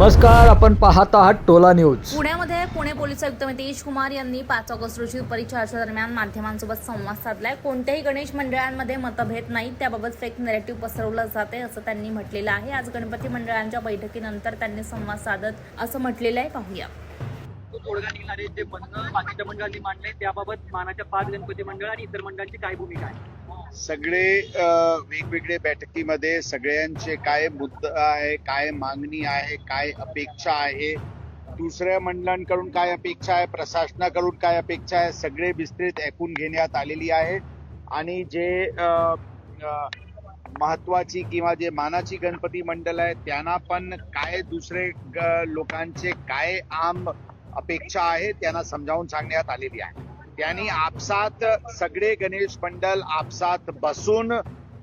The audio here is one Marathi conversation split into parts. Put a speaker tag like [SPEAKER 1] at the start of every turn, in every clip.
[SPEAKER 1] नमस्कार आपण पाहत आहात टोला न्यूज.
[SPEAKER 2] पुण्यामध्ये पुणे पोलीस आयुक्त नितेश कुमार यांनी पाच ऑगस्ट रोजी दुपारी चारच्या दरम्यान माध्यमांसोबत संवाद साधलाय. कोणत्याही गणेश मंडळांमध्ये मतभेद नाही त्याबाबत फेक नेरेटिव्ह पसरवलं जाते असं त्यांनी म्हटलेलं आहे. आज गणपती मंडळांच्या बैठकीनंतर त्यांनी संवाद साधत असं म्हटलेलं आहे. पाहूया.
[SPEAKER 3] तो तोडगा निघणारे जे म्हणणं बाकीच्या मंडळांनी मांडले त्याबाबत मानाच्या पाच गणपती मंडळ आणि इतर मंडळांची काय भूमिका आहे?
[SPEAKER 4] सगळे वेगवेगळे बैठकीमध्ये सगळ्यांचे काय मुद्दा आहे काय मागणी आहे काय अपेक्षा आहे दुसऱ्या मंडळांकडून काय अपेक्षा आहे प्रशासनाकडून काय अपेक्षा आहे सगळे विस्तृत ऐकून घेण्यात आलेली आहे. आणि जे महत्वाची किंवा जे मानाची गणपती मंडळ आहे त्यांना पण काय दुसरे ग- लोकांचे काय आम अपेक्षा आहे त्यांना समजावून सांगण्यात आलेली आहे. त्यांनी आपसात सगळे गणेश मंडल आपसात बसून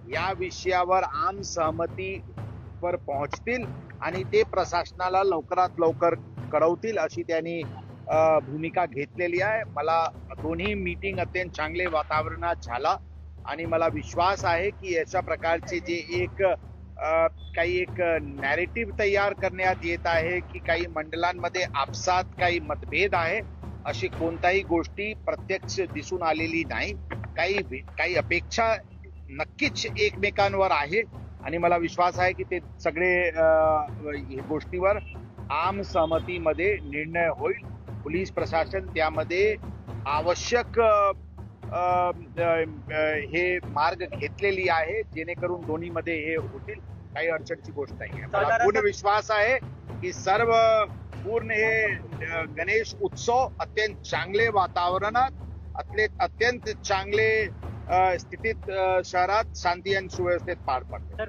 [SPEAKER 4] या विषयावर आम सहमतीवर पोहोचतील आणि ते प्रशासनाला लवकरात लवकर कळवतील अशी त्यांनी भूमिका घेतलेली आहे. मला दोन्ही मीटिंग अत्यंत चांगले वातावरणात झाला आणि मला विश्वास आहे की अशा प्रकारचे जे एक काही एक नॅरेटिव्ह तयार करण्यात येत आहे की काही मंडळांमध्ये आपसात काही मतभेद आहे अशी कोणताही गोष्टी प्रत्यक्ष दिसून आलेली नाही. काही काही अपेक्षा नक्कीच एकमेकांवर आहे आणि मला विश्वास आहे की ते सगळे गोष्टीवर आम सहमतीमध्ये निर्णय होईल. पोलीस प्रशासन त्यामध्ये आवश्यक हे मार्ग घेतलेली आहे जेणेकरून दोन्हीमध्ये हे होतील. काही अडचणची गोष्ट नाही आहे. मला पूर्ण विश्वास आहे की सर्व पूर्ण हे गणेश उत्सव अत्यंत चांगले वातावरणात अत्यंत चांगले स्थितीत शहरात शांती आणि सुव्यवस्थेत पार पडते.